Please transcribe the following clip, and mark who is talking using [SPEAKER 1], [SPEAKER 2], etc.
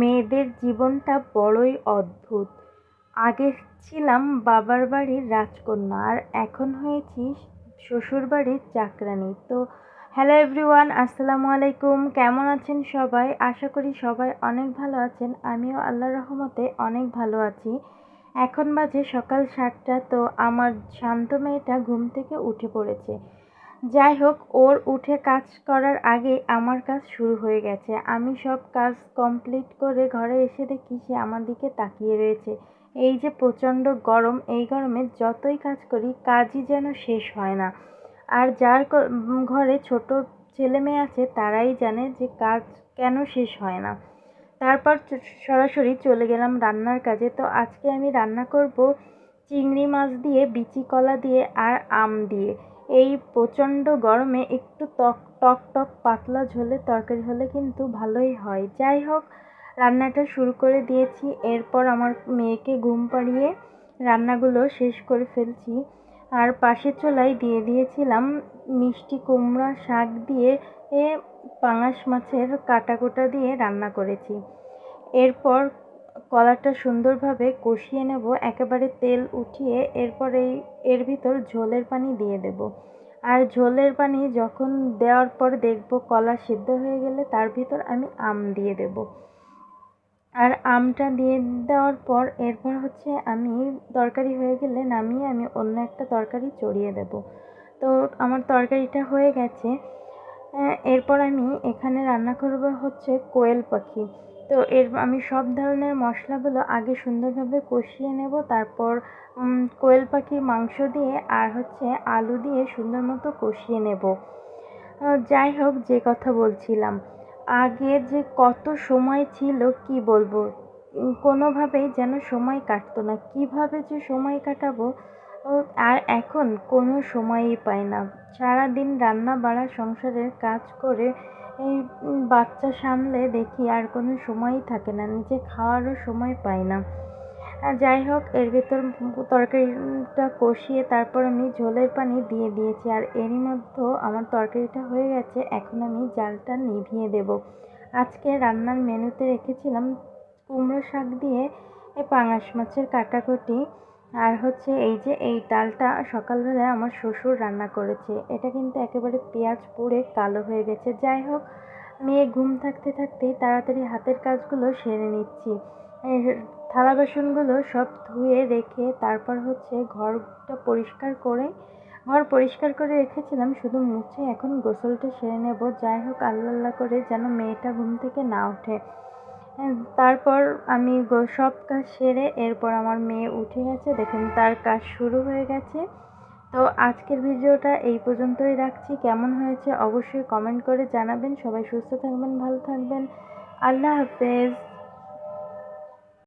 [SPEAKER 1] মেয়েদের জীবনটা বড়ই অদ্ভুত। আগে ছিলাম বাবার বাড়ির রাজকন্যা, আর এখন হয়েছি শ্বশুর বাড়ির চাকরানি। তো হ্যালো এভরিওয়ান, আসসালামু আলাইকুম। কেমন আছেন সবাই? আশা করি সবাই অনেক ভালো আছেন। আমিও আল্লাহ রহমতে অনেক ভালো আছি। এখন বাজে সকাল সাতটা, তো আমার শান্ত মেয়েটা ঘুম থেকে উঠে পড়েছে। যাই হোক ওর উঠে কাজ করার আগে আমার কাজ শুরু হয়ে গেছে। আমি সব কাজ কমপ্লিট করে ঘরে এসে দেখি সে আমার দিকে তাকিয়ে রয়েছে। এই যে প্রচণ্ড গরম, এই গরমে যতই কাজ করি, কাজই যেন শেষ হয় না। আর যার ঘরে ছোট ছেলে মেয়ে আছে, তারাই জানে যে কাজ কেন শেষ হয় না। তারপর সরাসরি চলে গেলাম রান্নার কাজে। তো আজকে আমি রান্না করব চিংড়ি মাছ দিয়ে, বিচি কলা দিয়ে আর আম দিয়ে। এই প্রচণ্ড গরমে একটু টক টক টক পাতলা ঝোলের তরকারি হলে কিন্তু ভালোই হয়। যাই হোক, রান্নাটা শুরু করে দিয়েছি। এরপর আমার মেয়েকে ঘুম পাড়িয়ে রান্নাগুলো শেষ করে ফেলছি। আর পাশের চোলায় দিয়ে দিয়েছিলাম মিষ্টি কুমড়া শাক দিয়ে এ পাঙাশ মাছের কাটা কোটা দিয়ে রান্না করেছি। এরপর কলাটা সুন্দরভাবে কষিয়ে নেব, একেবারে তেল উঠিয়ে এরপর এর ভিতর ঝোলের পানি দিয়ে দেব। আর ঝোলের পানি যখন দেওয়ার পর দেখব কলা সিদ্ধ হয়ে গেলে তার ভিতর আমি আম দিয়ে দেব। আর আমটা দিয়ে দেওয়ার পর এরপর হচ্ছে আমি তরকারি হয়ে গেলে নামিয়ে আমি অন্য একটা তরকারি চড়িয়ে দেব। তো আমার তরকারিটা হয়ে গেছে। এরপর আমি এখানে রান্না করব হচ্ছে কোয়েল পাখি। তো এর আমি সব ধরনের মশলাগুলো আগে সুন্দরভাবে কষিয়ে নেব। তারপর কোয়েল পাখির মাংস দিয়ে আর হচ্ছে আলু দিয়ে সুন্দর মতো কষিয়ে নেব। যাই হোক, যে কথা বলছিলাম। আগে যে কত সময় ছিল, কি বলব? কোনোভাবেই যেন সময় কাটতো না। কীভাবে যে সময় কাটাবো আর এখন কোনো সময়ই পাই না। সারাদিন রান্না বাড়া সংসারের কাজ করে এই বাচ্চা সামলে দেখি আর কোনো সময়ই থাকে না, নিজে খাওয়ারও সময় পাই না। যাই হোক, এর ভেতর তরকারিটা কষিয়ে তারপর আমি ঝোলের পানি দিয়ে দিয়েছি আর এরই মধ্যে আমার তরকারিটা হয়ে গেছে, এখন আমি জালটা নিভিয়ে দেব। আজকে রান্নার মেনুতে রেখেছিলাম কুমড়ো শাক দিয়ে পাঙাশ মাছের কাটাকুটি। আর হচ্ছে এই যে এই ডালটা সকালবেলায় আমার শ্বশুর রান্না করেছে। এটা কিন্তু একেবারে পেঁয়াজ পুড়ে কালো হয়ে গেছে। যাই হোক, মেয়ে ঘুম থাকতে থাকতেই তাড়াতাড়ি হাতের কাজগুলো সেরে নিচ্ছি। থালা বাসনগুলো সব ধুয়ে রেখে তারপর হচ্ছে ঘরটা পরিষ্কার করে, ঘর পরিষ্কার করে রেখেছিলাম, শুধু মুছে এখন গোসলটা সেরে নেব। যাই হোক, আল্লাহ আল্লাহ করে যেন মেয়েটা ঘুম থেকে না ওঠে। তারপর আমি সব কাজ সেরে এরপর আমার মেয়ে উঠে গেছে, দেখুন তার কাজ শুরু হয়ে গেছে। তো আজকের ভিডিওটা এই পর্যন্তই রাখছি। কেমন হয়েছে অবশ্যই কমেন্ট করে জানাবেন। সবাই সুস্থ থাকবেন, ভালো থাকবেন। আল্লাহ হাফেজ।